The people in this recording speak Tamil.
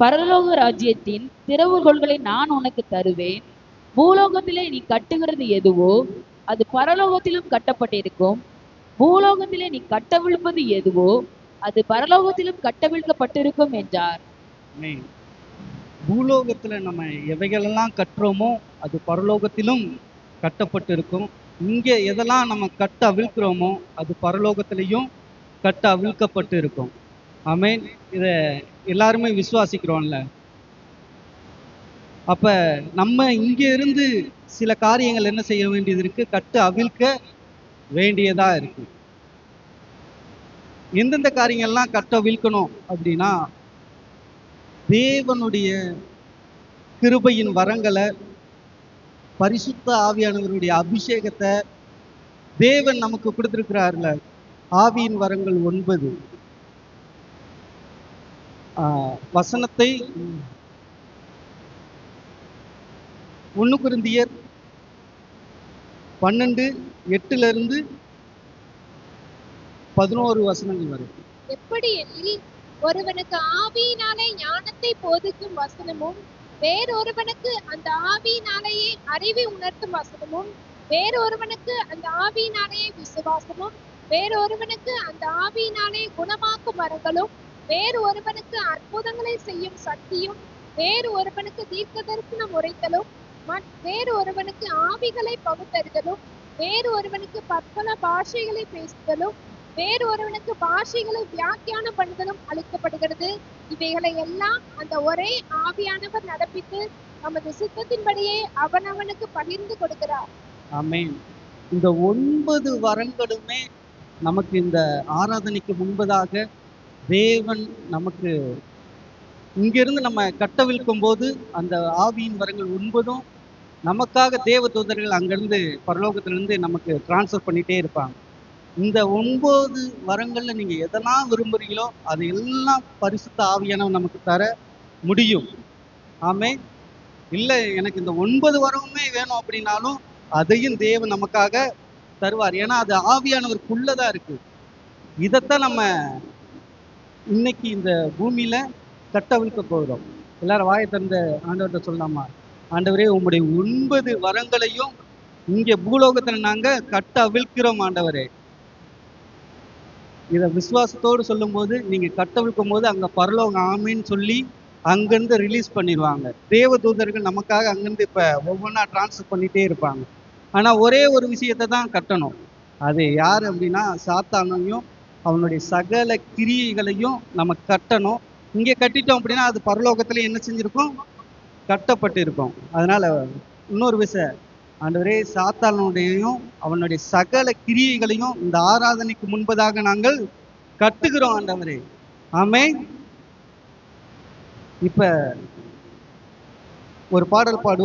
பரலோக ராஜ்யத்தின் திறவுகோள்களை நான் உனக்கு தருவேன். பூலோகத்திலே நீ கட்டுகிறது எதுவோ அது பரலோகத்திலும் கட்டப்பட்டிருக்கும். பூலோகத்திலே நீ கட்டவிழ்ப்பது எதுவோ அது பரலோகத்திலும் கட்டவிழ்க்கப்பட்டிருக்கும் என்றார். பூலோகத்துல நம்ம எவைகளெல்லாம் கட்டுறோமோ அது பரலோகத்திலும் கட்டப்பட்டு இருக்கும் எதெல்லாம் நம்ம கட்ட அவிழ்க்கிறோமோ அது பரலோகத்திலையும் கட்ட அவிழ்க்கப்பட்டு இருக்கும் அமேன் இத எல்லாருமே விசுவாசிக்கிறோம்ல. அப்ப நம்ம இங்க இருந்து சில காரியங்கள் என்ன செய்ய வேண்டியது இருக்கு? கட்டு அவிழ்க்க வேண்டியதா இருக்கு. எந்தெந்த காரியங்கள்லாம் கட்ட அவிழ்க்கணும் அப்படின்னா தேவனுடைய கிருபையின் வரங்களை பரிசுத்த ஆவியானவருடைய அபிஷேகத்தை தேவன் நமக்கு கொடுத்துருக்கிறார்ல. ஆவியின் வரங்கள் ஒன்பது. வசனத்தை ஒன்று குருந்தியர் பன்னெண்டு எட்டுல இருந்து பதினோரு வசனங்கள் வரும் எப்படி எனில் ஒருவனுக்கு ஆவியினாலே ஞானத்தை போதிக்கும் வசனமும் வேறொருவனுக்கு அந்த ஆவியினாலேயே அறிவை உணர்த்தும் வசனமும் வேறொருவனுக்கு அந்த ஆவியினாலேயே விசுவாசமும் வேறொருவனுக்கு அந்த ஆவியினாலே குணமாக்கும் மரங்களும் வேறு ஒருவனுக்கு அற்புதங்களை செய்யும் சக்தியும் வேறு ஒருவனுக்கு தீர்க்க தரிசனம் உரைத்தலும் வேறு ஒருவனுக்கு ஆவிகளை பகுத்தறிதலும் வேறு ஒருவனுக்கு பற்பல பாஷைகளை பேசுதலும் வேறு ஒருவனுக்கு பாஷைகளை வியாக்கியானம் பண்ணுதலும் அளிக்கப்படுகிறது. இவைகளை எல்லாம் அந்த ஒரே ஆவியானவர் நடப்பித்து நமது சித்தத்தின்படியே அவனவனுக்கு பகிர்ந்து கொடுக்கிறார். ஆமேன். இந்த ஒன்பது வரங்களுமே நமக்கு இந்த ஆராதனைக்கு முன்பதாக தேவன் நமக்கு இங்கிருந்து நம்ம கட்டவிழ்க்கும் போது அந்த ஆவியின் வரங்கள் ஒன்பதும் நமக்காக தேவ தூதர்கள் அங்கிருந்து பரலோகத்திலிருந்து நமக்கு டிரான்ஸ்ஃபர் பண்ணிட்டே இருப்பாங்க. இந்த ஒன்பது வரங்கள்ல நீங்க எதெல்லாம் விரும்புறீங்களோ அது எல்லாம் பரிசுத்த ஆவியானவன் நமக்கு தர முடியும். ஆமே இல்லை எனக்கு இந்த ஒன்பது வரமுமே வேணும் அப்படின்னாலும் அதையும் தேவன் நமக்காக தருவார். ஏன்னா அது ஆவியானவருக்குள்ளதான் இருக்கு. இதைத்தான் நம்ம இன்னைக்கு இந்த பூமியில தட்டவிழ்க்க போகிறோம். எல்லாரும் வாயை திறந்த ஆண்டவர்கிட்ட சொல்லலாமா? ஆண்டவரே உங்களுடைய ஒன்பது வரங்களையும் இங்க பூலோகத்தில் நாங்க கட்ட அவிழ்க்கிறோம் ஆண்டவரே. இத விசுவாசத்தோடு சொல்லும்போது நீங்க கட்டவிழ்க்கும் போது அங்க பரலோகம் ஆமின்னு சொல்லி அங்கேருந்து ரிலீஸ் பண்ணிடுவாங்க தேவ தூதர்கள் நமக்காக அங்கேருந்து இப்ப ஒவ்வொன்றா டிரான்ஸ்ஃபர் பண்ணிட்டே இருப்பாங்க. ஆனா ஒரே ஒரு விஷயத்தை தான் கட்டணும். அது யார் அப்படின்னா சாத்தானையும் அவனுடைய சகல கிரியைகளையும் நம்ம கட்டணும். இங்கே கட்டிட்டோம் அப்படின்னா அது பரலோகத்துல என்ன செஞ்சிருக்கும்? கட்டப்பட்டு இருக்கும் அதனால இன்னொரு விஷயம் ஆண்டவரே சாத்தானுடையும் அவனுடைய சகல கிரியைகளையும் இந்த ஆராதனைக்கு முன்பதாக நாங்கள் கட்டுகிறோம் ஆண்டவரே. ஆமே இப்ப ஒரு பாடல் பாடுவோம்.